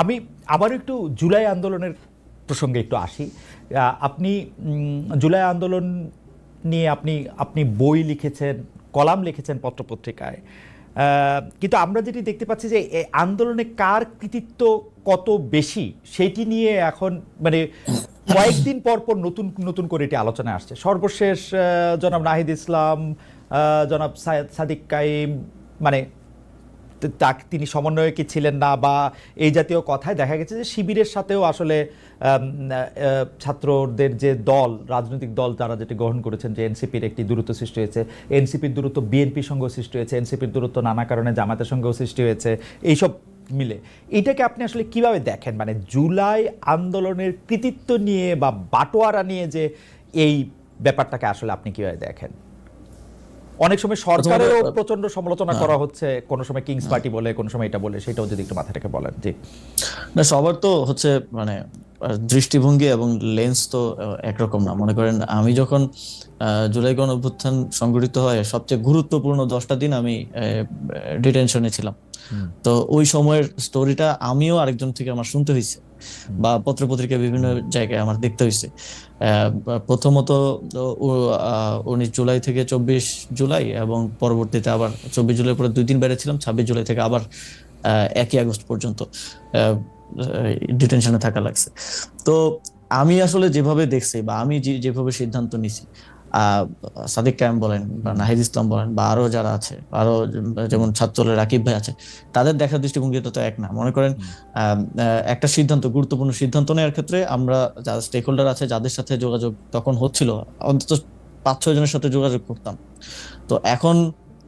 আমি আবার একটু জুলাই আন্দোলনের প্রসঙ্গে একটু আসি। আপনি জুলাই আন্দোলন নিয়ে আপনি আপনি বই লিখেছেন, কলাম লিখেছেন পত্রপত্রিকায়। কিন্তু আমরা যেটি দেখতে পাচ্ছি যে আন্দোলনে কার কৃতিত্ব কত বেশি, সেটি নিয়ে এখন মানে কয়েকদিন পর পর নতুন নতুন করে এটি আলোচনায় আসছে। সর্বশেষ জনাব নাহিদ ইসলাম জনাব সাদিক কাইম মানে তা- তিনি সমন্বয়কে ছিলেন না বা এই জাতীয় কথায় দেখা গেছে যে শিবিরের সাথেও আসলে ছাত্রদের যে দল, রাজনৈতিক দল তারা যেটি গ্রহণ করেছেন যে এনসিপির একটি দূরত্ব সৃষ্টি হয়েছে। এনসিপির দূরত্ব বিএনপির সঙ্গেও সৃষ্টি হয়েছে, এনসিপির দূরত্ব নানা কারণে জামাতের সঙ্গেও সৃষ্টি হয়েছে, এইসব মিলে। এটাকে আপনি আসলে কীভাবে দেখেন? মানে জুলাই আন্দোলনের কৃতিত্ব নিয়ে বা বাটোয়ারা নিয়ে যে এই ব্যাপারটাকে আসলে আপনি কীভাবে দেখেন? অনেক সময় সরকারেরও প্রচণ্ড সমালোচনা করা হচ্ছে কোন সময় কিংস পার্টি বলে কোন সময় এটা বলে সেটাও যদি একটু মাথা রেখে বলেন জি। না সবার তো হচ্ছে মানে দৃষ্টিভঙ্গি এবং লেন্স তো একরকম না। মনে করেন আমি যখন আহ, জুলাই গণ অভ্যুত্থান সংগঠিত হয় সবচেয়ে গুরুত্বপূর্ণ দশটা দিন আমি ডিটেনশনে ছিলাম। তো ওই সময়ের স্টোরিটা আমিও আরেকজন থেকে আমার শুনতে হয়েছে বা পত্রপত্রিকা বিভিন্ন জায়গায় আমার দেখতে হয়েছে। প্রথমত উনিশ জুলাই থেকে চব্বিশ জুলাই এবং পরবর্তীতে আবার চব্বিশ জুলাই পরে দুই দিন বেড়েছিলাম ছাব্বিশ জুলাই থেকে আবার একই আগস্ট পর্যন্ত ডিটেনশনে থাকা লাগছে। তো আমি আসলে যেভাবে দেখছি বা আমি যেভাবে সিদ্ধান্ত নিছি সাদিক কায়েম বলেন বা নাহিদ ইসলাম বলেন বা আরও যারা আছে আরও যেমন ছাত্রলের রাকিব ভাই আছে তাদের দেখার দৃষ্টিভঙ্গিটা তো এক না। মনে করেন একটা সিদ্ধান্ত গুরুত্বপূর্ণ সিদ্ধান্ত নেওয়ার ক্ষেত্রে আমরা যারা স্টেক হোল্ডার আছে যাদের সাথে যোগাযোগ তখন হচ্ছিল অন্তত পাঁচ ছয় জনের সাথে যোগাযোগ করতাম। তো এখন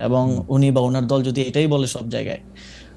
এবং উনি বা ওনার দল যদি এটাই বলে সব জায়গায়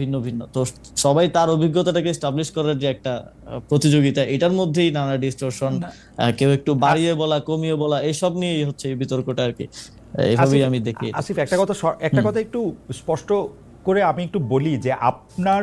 ভিন্ন ভিন্ন। তো সবাই তার অভিজ্ঞতাটাকে এস্টাবলিশ করার যে একটা প্রতিযোগিতা এটার মধ্যেই নানা ডিস্টরশন কেউ একটু বাড়িয়ে বলা কমিয়ে বলা এসব নিয়েই হচ্ছে এই বিতর্কটা আর কি। এভাবেই আমি দেখি আসিফ একটা কথা একটা কথা একটু স্পষ্ট করে আমি একটু বলি যে আপনার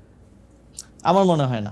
আমার মনে হয় না।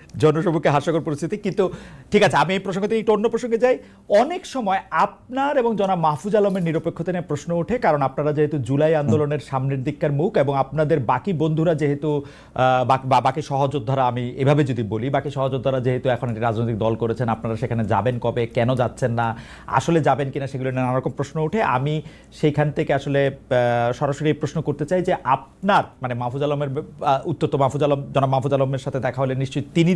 জনসম্মুখে হাস্যকর পরিস্থিতি। কিন্তু ঠিক আছে আমি এই প্রসঙ্গ থেকে একটু অন্য প্রসঙ্গে যাই। অনেক সময় আপনার এবং জনাব মাহফুজ আলমের নিরপেক্ষতা নিয়ে প্রশ্ন ওঠে কারণ আপনারা যেহেতু জুলাই আন্দোলনের সামনের দিককার মুখ এবং আপনাদের বাকি বন্ধুরা যেহেতু বাক- বা বাকি সহযোদ্ধারা আমি এভাবে যদি বলি বাকি সহযোদ্ধারা যেহেতু এখন একটি রাজনৈতিক দল করেছেন আপনারা সেখানে যাবেন কবে কেন যাচ্ছেন না আসলে যাবেন কিনা সেগুলো নিয়ে নানা রকম প্রশ্ন ওঠে। আমি সেইখান থেকে আসলে সরাসরি এই প্রশ্ন করতে চাই যে আপনার মানে মাহফুজ আলমের উত্তর তো মাহফুজ আলম জনাব মাহফুজ আলমের সাথে দেখা হলে নিশ্চয়ই তিনি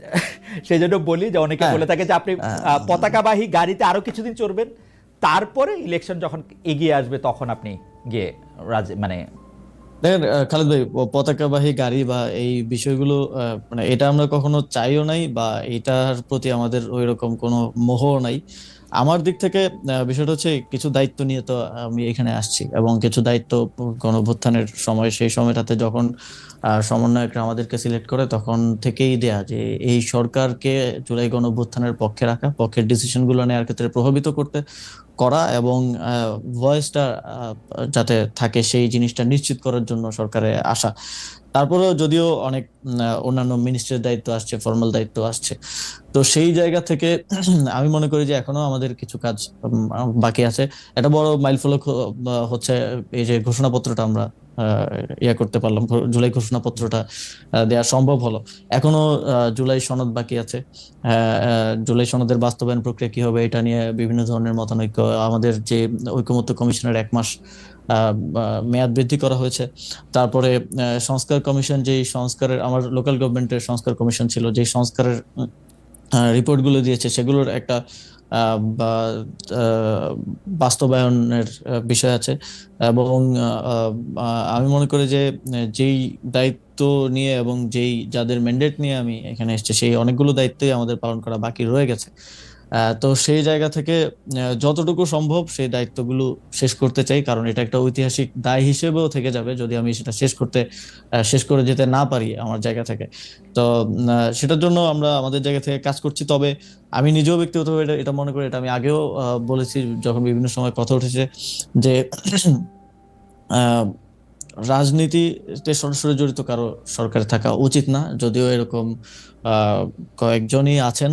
সেই জন্য বলি যে অনেকে হ্যাঁ। বলে থাকে যে আপনি পতাকাবাহী গাড়িতে আরও কিছুদিন চড়বেন তারপরে ইলেকশন যখন এগিয়ে আসবে তখন আপনি গিয়ে রাজ মানে দেখেন খালেদ ভাই পতাকাবাহী গাড়ি বা এই বিষয়গুলো আহ, মানে এটা আমরা কখনো চাইও নাই বা এটার প্রতি আমাদের ওই রকম কোনো মোহও নাই আমার দিক থেকে বিষয়টা হচ্ছে কিছু দায়িত্ব নিয়ে তো আমি এখানে আসছি এবং কিছু দায়িত্ব গণঅভ্যুত্থানের সময়, সেই সময়টাতে যখন সমন্বয়করা আমাদেরকে সিলেক্ট করে তখন থেকেই দেয়া যে এই সরকারকে জুলাই গণভ্যুত্থানের পক্ষে রাখা, পক্ষের ডিসিশনগুলো নেওয়ার ক্ষেত্রে প্রভাবিত করতে করা এবং ভয়েসটা যাতে থাকে সেই জিনিসটা নিশ্চিত করার জন্য সরকারে আসা। তারপরেও যদিও অনেক অন্যান্য মিনিস্ট্রির দায়িত্ব আসছে ফর্মাল দায়িত্ব আসছে। তো সেই জায়গা থেকে আমি মনে করি যে এখনও আমাদের কিছু কাজ বাকি আছে। একটা বড় মাইলফলক হচ্ছে এই যে ঘোষণাপত্রটা আমরা ইয়ে করতে পারলাম জুলাই ঘোষণাপত্রটা দেওয়া সম্ভব হলো। এখনও জুলাই সনদ বাকি আছে। জুলাই সনদের বাস্তবায়ন প্রক্রিয়া কি হবে, এটা নিয়ে বিভিন্ন ধরনের মতানৈক্য। আমাদের যে ঐকমত্য কমিশনের এক মাস মেয়াদ বৃদ্ধি করা হয়েছে। তারপরে সংস্কার কমিশন যেই সংস্কারের, আমার লোকাল গভর্নমেন্টের সংস্কার কমিশন ছিল, যেই সংস্কারের রিপোর্টগুলো দিয়েছে, সেগুলোর একটা বাস্তবায়নের বিষয় আছে। এবং আমি মনে করি যে, যেই দায়িত্ব নিয়ে এবং যেই যাদের ম্যান্ডেট নিয়ে আমি এখানে এসেছি, সেই অনেকগুলো দায়িত্বই আমাদের পালন করা বাকি রয়ে গেছে। তো সেই জায়গা থেকে যতটুকু সম্ভব সেই দায়িত্বগুলো শেষ করতে চাই, কারণ এটা একটা ঐতিহাসিক দায় হিসেবেও থেকে যাবে যদি আমি সেটা শেষ করতে শেষ করে যেতে না পারি আমার জায়গা থেকে। তো সেটার জন্য আমরা আমাদের জায়গা থেকে কাজ করছি। তবে আমি নিজেও ব্যক্তিগতভাবে এটা এটা মনে করি, এটা আমি আগেও বলেছি যখন বিভিন্ন সময় কথা উঠেছে যে রাজনীতিতে সরাসরি জড়িত কারও সরকারে থাকা উচিত না। যদিও এরকম কয়েকজনই আছেন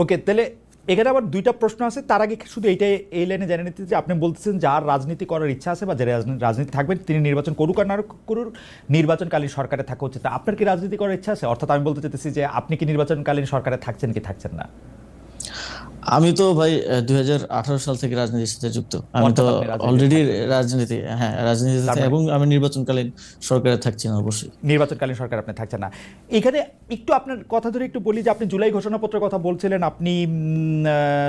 ওকে তাহলে এখানে আবার দুইটা প্রশ্ন আছে। তার আগে শুধু এইটাই, এই লাইনে জেনে নিতে যে আপনি বলতেছেন যার রাজনীতি করার ইচ্ছা আছে বা যে রাজনীতি থাকবেন তিনি নির্বাচন করুক আর না করুক, নির্বাচনকালীন সরকারে থাকা উচিত। আপনার কি রাজনীতি করার ইচ্ছা আছে? অর্থাৎ আমি বলতে চাইতেছি যে আপনি কি নির্বাচনকালীন সরকারে থাকছেন কি থাকছেন না? আমি তো ভাই দুই হাজার আঠারো সাল থেকে রাজনীতির সাথে যুক্ত। আমি তো অলরেডি রাজনীতি হ্যাঁ রাজনীতিতে মানে- এবং আমি নির্বাচনকালীন সরকারে থাকছি না অবশ্যই। নির্বাচনকালীন সরকার আপনি থাকছেন না। এখানে একটু আপনার কথা ধরে একটু বলি যে আপনি জুলাই ঘোষণাপত্রের কথা বলছিলেন আপনি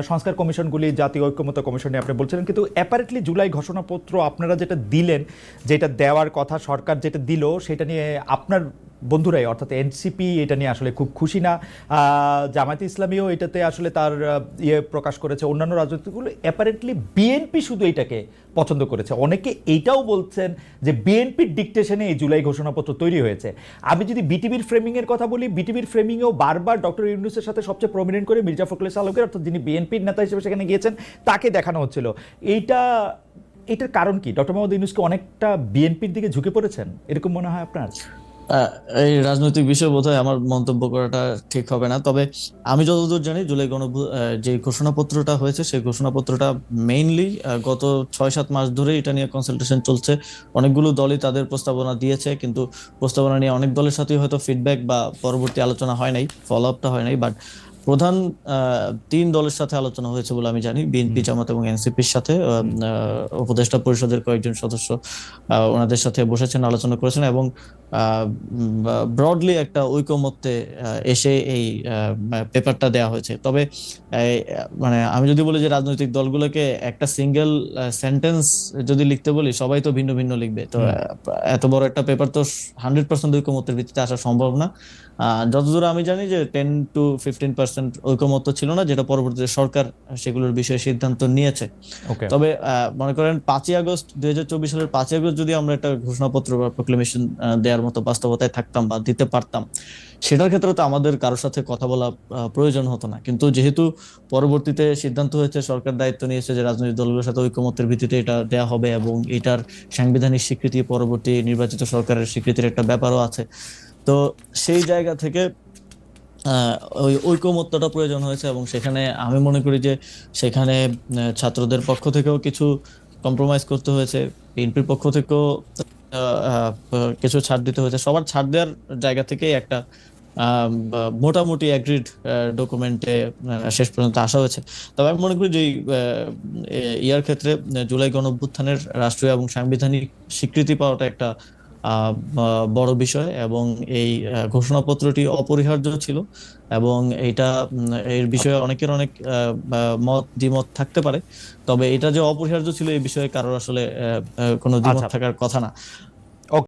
সংস্কার কমিশনগুলি জাতীয় ঐক্যমত্য কমিশন নিয়ে আপনি বলছিলেন কিন্তু অ্যাপারেটলি জুলাই ঘোষণাপত্র আপনারা যেটা দিলেন যেটা দেওয়ার কথা সরকার যেটা দিল সেটা নিয়ে আপনার বন্ধুরাই, অর্থাৎ এনসিপি এটা নিয়ে আসলে খুব খুশি না। জামায়াতে ইসলামীও এটাতে আসলে তার ইয়ে প্রকাশ করেছে অন্যান্য রাজনীতিগুলো অ্যাপারেন্টলি বিএনপি শুধু এটাকে পছন্দ করেছে। অনেকে এইটাও বলছেন যে বিএনপির ডিকটেশনে এই জুলাই ঘোষণাপত্র তৈরি হয়েছে। আমি যদি বিটিভির ফ্রেমিংয়ের কথা বলি বিটিভির ফ্রেমিংয়েও বারবার ডক্টর ইউনুসের সাথে সবচেয়ে প্রমিনেন্ট করে মির্জা ফখরুল আলমগীর, অর্থাৎ যিনি বিএনপির নেতা হিসেবে সেখানে গিয়েছেন, তাকে দেখানো হচ্ছিল। এইটা, এটার কারণ কি? ডক্টর মোহাম্মদ ইউনুসকে অনেকটা বিএনপির দিকে ঝুঁকে পড়েছেন? এরকম মনে হয় আপনার? এই রাজনৈতিক বিষয় বোধহয় আমার মন্তব্য করাটা ঠিক হবে না। তবে আমি যতদূর জানি জুলাই গণ যে ঘোষণাপত্রটা হয়েছে, সেই ঘোষণাপত্রটা মেইনলি গত ছয় সাত মাস ধরে এটা নিয়ে কনসালটেশন চলছে। অনেকগুলো দলই তাদের প্রস্তাবনা দিয়েছে, কিন্তু প্রস্তাবনা নিয়ে অনেক দলের সাথে হয়তো ফিডব্যাক বা পরবর্তী আলোচনা হয় নাই ফলো আপটা হয় নাই বাট প্রধান তিন দলের সাথে আলোচনা হয়েছে বলে আমি জানি। বিএনপি জামাত এবং এনসিপির সাথে উপদেষ্টা পরিষদের কয়েকজন সদস্য ওনাদের সাথে বসেছেন আলোচনা করেছেন এবং ব্রডলি একটা ঐকমত্যে এসে এই পেপারটা দেওয়া হয়েছে। তবে মানে আমি যদি বলি যে রাজনৈতিক দলগুলোকে একটা সিঙ্গেল সেন্টেন্স যদি লিখতে বলি সবাই তো ভিন্ন ভিন্ন লিখবে। তো এত বড় একটা পেপার তো হান্ড্রেড পার্সেন্ট ঐকমত্যের ভিত্তিতে আসা সম্ভব না। যতদূর আমি জানি যে টেন টু ফিফটিন পার্সেন্ট ঐকমত্য ছিল না যেটা পরবর্তীতে সরকার সেগুলোর বিষয়ে সিদ্ধান্ত নিয়েছে। তবে মনে করেন পাঁচই আগস্ট দুই হাজার চব্বিশ সালের পাঁচই আগস্ট যদি আমরা একটা ঘোষণাপত্র বা প্রোক্লেমেশন দেওয়ার মতো বাস্তবতায় থাকতাম বা দিতে পারতাম সেটার ক্ষেত্রে তো আমাদের কারোর সাথে কথা বলা প্রয়োজন হতো না। কিন্তু যেহেতু পরবর্তীতে সিদ্ধান্ত হয়েছে সরকার দায়িত্ব নিয়েছে যে রাজনৈতিক দলগুলোর সাথে ঐকমত্যের ভিত্তিতে এটা দেয়া হবে এবং এটার সাংবিধানিক স্বীকৃতি পরবর্তী নির্বাচিত সরকারের স্বীকৃতির একটা ব্যাপারও আছে। তো সেই জায়গা থেকে ওই ঐকমত্যটা প্রয়োজন হয়েছে এবং সেখানে আমি মনে করি যে সেখানে ছাত্রদের পক্ষ থেকেও কিছু কম্প্রোমাইজ করতে হয়েছে। বিএনপির পক্ষ থেকেও কিছু ছাড় দিতে হয়েছে। সবার ছাড় দেওয়ার জায়গা থেকেই একটা মোটামুটি অ্যাগ্রিড ডকুমেন্টে শেষ পর্যন্ত আসা হয়েছে। তবে আমি মনে করি যে ইয়ার ক্ষেত্রে জুলাই গণঅভ্যুত্থানের রাষ্ট্রীয় এবং সাংবিধানিক স্বীকৃতি পাওয়াটা একটা বড় বিষয় এবং এই ঘোষণাপত্রটি অপরিহার্য ছিল এবং এটা এর বিষয়ে অনেকের অনেক আহ, মত দ্বিমত থাকতে পারে তবে এটা যে অপরিহার্য ছিল এই বিষয়ে কারোর আসলে কোনো দ্বিমত আচ্ছা। থাকার কথা না